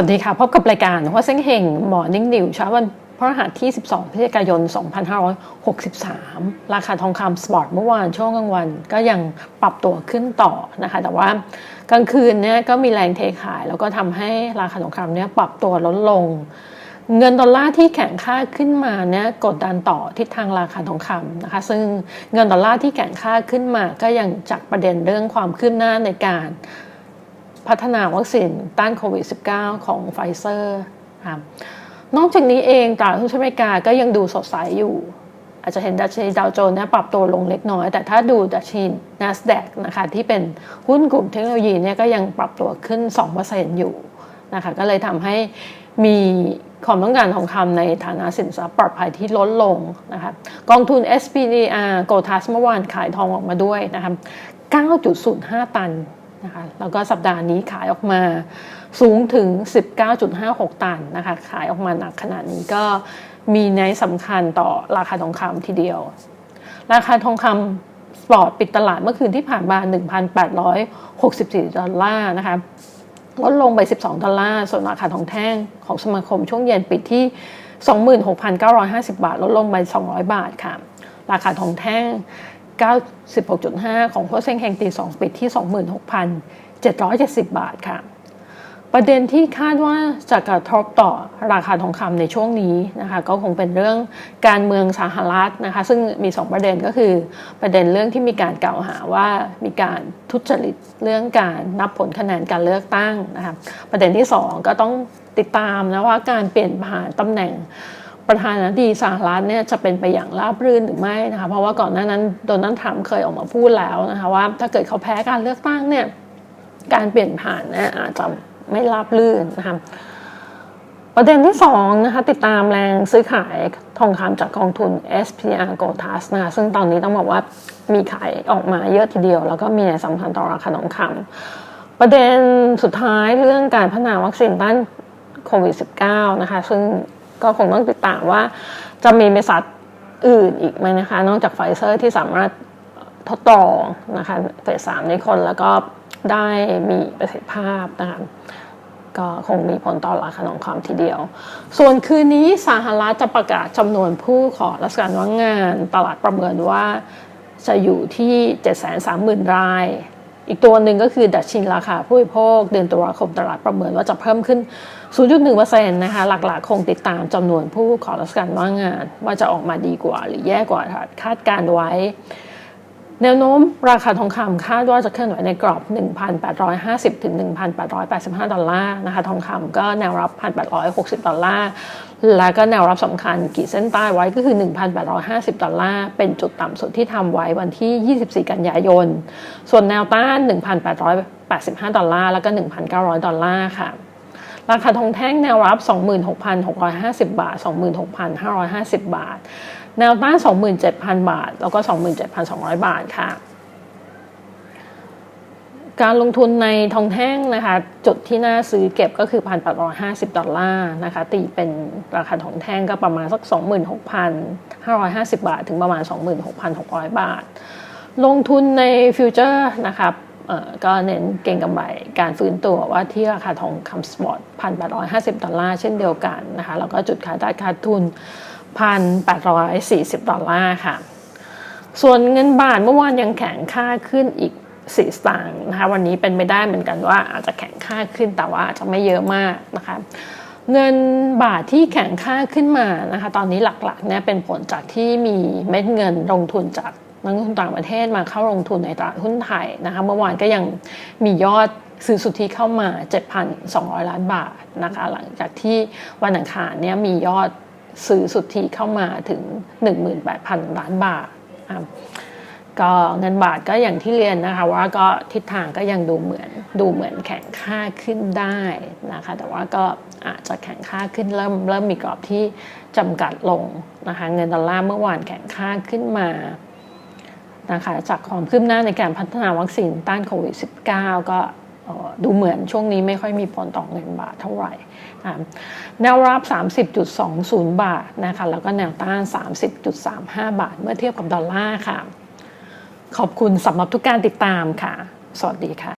วัสดีค่ะ พบกับรายการหัวเส้งเฮงหมอนิ่งนิวเช้าวันพฤหัสที่ 12 พฤศจิกายน 2563 ราคาทองคำสปอร์ตเมื่อวานช่วงกลางวันก็ยังปรับตัวขึ้นต่อนะคะ แต่ว่ากลางคืนเนี่ยก็มีแรงเทขาย แล้วก็ทำให้ราคาทองคำเนี่ยปรับตัวลดลง เงินดอลลาร์ที่แข็งค่าขึ้นมาเนี่ยกดดันต่อทิศทางราคาทองคำนะคะ ซึ่งเงินดอลลาร์ที่แข็งค่าขึ้นมาก็ยังจากประเด็นเรื่องความคืบหน้าในการ พัฒนาวัคซีนต้านโควิด -19 ของไฟเซอร์ครับนอกจากนี้เองตลาดหุ้นอเมริกาก็ยังดูสดใสอยู่ อาจจะเห็นดัชนีดาวโจนส์นปรับตัวลงเล็กน้อย แต่ถ้าดูดัชนี NASDAQ นะคะที่เป็นหุ้นกลุ่มเทคโนโลยีเนี่ยก็ยังปรับตัวขึ้น 2%อยู่นะคะก็เลยทำให้มีความต้องการทองคำในฐานะสินทรัพย์ปลอดภัยที่ลดลงนะคะกองทุน SPDR g o t a s เมื่อวานขายทองออกมาด้วยนะคะ9.05 ตัน นะคะแล้วก็สัปดาห์นี้ขายออกมาสูงถึง 19.56 ตันนะคะขายออกมาหนักขนาดนี้ก็มีในสำคัญต่อราคาทองคำทีเดียว ราคาทองคำสปอร์ตปิดตลาดเมื่อคืนที่ผ่านมา 1,864 ดอลลาร์นะคะลดลงไป 12 ดอลลาร์ ส่วนราคาทองแท่งของสมาคมช่วงเย็นปิดที่ 26,950 บาท ลดลงไป 200 บาทค่ะ ราคาทองแท่ง 96.5 ของโคเซงแห่งตี2ปิดที่ 26,770 บาทค่ะ ประเด็นที่คาดว่าจะกระทบต่อราคาทองคำในช่วงนี้นะคะก็คงเป็นเรื่องการเมืองสหรัฐนะคะซึ่งมี 2 ประเด็นก็คือ ประเด็นเรื่องที่มีการกล่าวหาว่ามีการทุจริตเรื่องการนับผลคะแนนการเลือกตั้งนะคะประเด็นที่ 2 ก็ต้องติดตามนะว่าการเปลี่ยนผ่านตำแหน่ง ประธานาธิบดีสหรัฐเนี่ยจะเป็นไปอย่างราบรื่นหรือไม่นะคะเพราะว่าก่อนหน้านั้นโดนัลด์ทรัมป์เคยออกมาพูดแล้วนะคะว่าถ้าเกิดเขาแพ้การเลือกตั้งเนี่ยการเปลี่ยนผ่านเนี่ยอาจจะไม่ราบรื่นนะคะประเด็นที่สองนะคะติดตามแรงซื้อขายทองคำจากกองทุน SPR g o t a s นะคะซึ่งตอนนี้ต้องบอกว่ามีขายออกมาเยอะทีเดียว แล้วก็มีในสำคัญต่อราคาทองคำประเด็นสุดท้ายเรื่องการพัฒนาวัคซีนต้านโควิด -19 นะคะซึ่ง ก็คงต้องติดตามว่าจะมีบริษัทอื่นอีกไหมนะคะ นอกจากไฟเซอร์ที่สามารถทดลองนะคะเฟสสามในคนแล้วก็ได้มีประสิทธิภาพนะคะก็คงมีผลต่อราคาทองคำทีเดียว ส่วนคืนนี้สหรัฐจะประกาศจำนวนผู้ขอราชการว่างงาน ตลาดประเมินว่าจะอยู่ที่ 730,000 ราย อีกตัวหนึ่งก็คือดัชนีราคาผู้บริโภคเดือนตุลาคมตลาดประเมินว่าจะเพิ่มขึ้น 0.1%นะคะ หลักๆ คงติดตามจำนวนผู้ขอรับการว่างงาน ว่าจะออกมาดีกว่าหรือแย่กว่าคาดการไว้ แนวโน้มราคาทองคำคาดว่าจะเคลื่อนไหวในกรอบ 1,850 ถึง 1,885 ดอลลาร์นะคะทองคำก็แนวรับ 1,860 ดอลลาร์ แล้วก็แนวรับสำคัญกี่เส้นใต้ไว้ก็คือ 1,850 ดอลลาร์ เป็นจุดต่ำสุดที่ทำไว้วันที่ 24 กันยายน ส่วนแนวต้าน 1,885 ดอลลาร์ แล้วก็ 1,900 ดอลลาร์ค่ะ ราคาทองแท่งแนวรับ 26,650 บาท 26,550 บาท แนวต้าน 27,000 บาท แล้วก็ 27,200 บาทค่ะ การลงทุนในทองแท่งนะคะ จุดที่น่าซื้อเก็บก็คือ 1,850 ดอลลาร์นะคะ ตีเป็นราคาทองแท่งก็ประมาณสัก 26,550 บาท ถึงประมาณ 26,600 บาท ลงทุนในฟิวเจอร์นะครับ ก็เน้นเก่งกำไรการฟื้นตัวว่าที่ราคาทองคำสปอร์ต1,850ดอลลาร์เช่นเดียวกันนะคะแล้วก็จุดขายใต้ขาดทุน1,840ดร้อยสี่สิบดอลลาร์ค่ะ ส่วนเงินบาทเมื่อวานยังแข็งค่าขึ้นอีก4สตางค์นะคะวันนี้เป็นไม่ได้เหมือนกันว่าอาจจะแข็งค่าขึ้นแต่ว่าอาจจะไม่เยอะมากนะคะเงินบาทที่แข็งค่าขึ้นมานะคะตอนนี้หลักๆเนี่ยเป็นผลจากที่มีเม็ดเงินลงทุนจาก นักลงทุนต่างประเทศมาเข้าลงทุนในตลาดหุ้นไทยนะคะเมื่อวานก็ยังมียอดซื้อสุทธิเข้ามา 7,200 ล้านบาทนะคะหลังจากที่วันอังคารเนี่ยมียอดซื้อสุทธิเข้ามาถึง 18,000 ล้านบาทก็เงินบาทก็อย่างที่เรียนนะคะว่าก็ทิศทางก็ยังดูเหมือนดูเหมือนแข็งค่าขึ้นได้นะคะแต่ว่าก็อาจจะแข็งค่าขึ้นเริ่มเริ่มมีกรอบที่จำกัดลงนะคะเงินดอลลาร์เมื่อวานแข็งค่าขึ้นมา นะคะจากความคืบหน้าในการพัฒนาวัคซีนต้านโควิด -19 ก็ดูเหมือนช่วงนี้ไม่ค่อยมีผลต่อเงินบาทเท่าไหร่ แนวรับ 30.20 บาทนะคะแล้วก็แนวต้าน 30.35 บาท เมื่อเทียบกับดอลลาร์ค่ะ ขอบคุณสำหรับทุกการติดตามค่ะ สวัสดีค่ะ